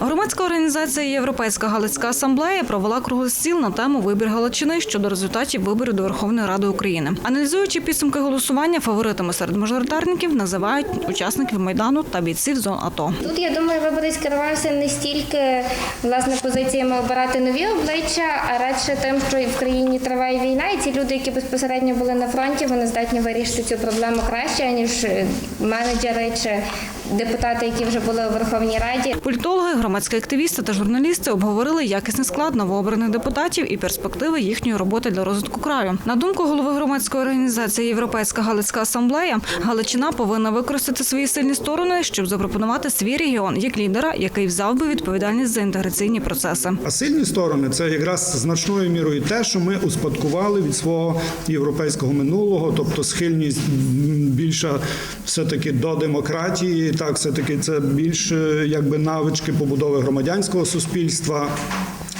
Громадська організація Європейська Галицька асамблея провела круглий стіл на тему вибір Галичини щодо результатів виборів до Верховної Ради України. Аналізуючи підсумки голосування, фаворитами серед мажоритарників називають учасників майдану та бійців зон АТО. Тут я думаю, виборець керувався не стільки власне позиціями обирати нові обличчя, а радше тим, що в країні триває війна, і ці люди, які безпосередньо були на фронті, вони здатні вирішити цю проблему краще ніж менеджери чи депутати, які вже були у Верховній Раді. Політологи, громадські активісти та журналісти обговорили якісний склад новообраних депутатів і перспективи їхньої роботи для розвитку краю. На думку голови громадської організації Європейська Галицька асамблея, Галичина повинна використати свої сильні сторони, щоб запропонувати свій регіон як лідера, який взяв би відповідальність за інтеграційні процеси. А сильні сторони це якраз значною мірою те, що ми успадкували від свого європейського минулого, тобто схильність більша все-таки до демократії, так все-таки це більше якби навички побудови громадянського суспільства.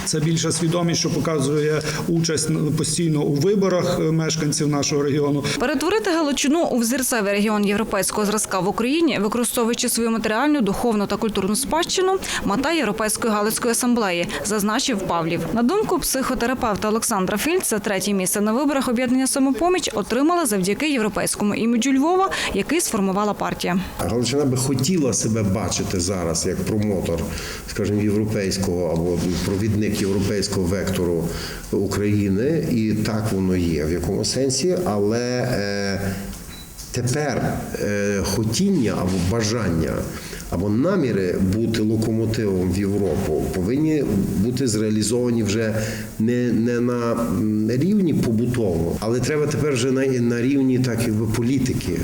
Це більша свідомість, що показує участь постійно у виборах е, мешканців нашого регіону. Перетворити Галичину у взірцевий регіон європейського зразка в Україні, використовуючи свою матеріальну, духовну та культурну спадщину, мета Європейської Галицької асамблеї, зазначив Павлів. На думку психотерапевта Олександра Фільца, третє місце на виборах об'єднання самопоміч отримала завдяки європейському іміджу Львова, який сформувала партія. Галичина би хотіла себе бачити зараз як промотор, скажімо, європейського або провідник європейського вектору України, і так воно є в якому сенсі, але е, тепер е, хотіння або бажання. Або наміри бути локомотивом в Європу повинні бути зреалізовані вже не, не на рівні побутовому, але треба тепер вже на, на рівні так якби політики.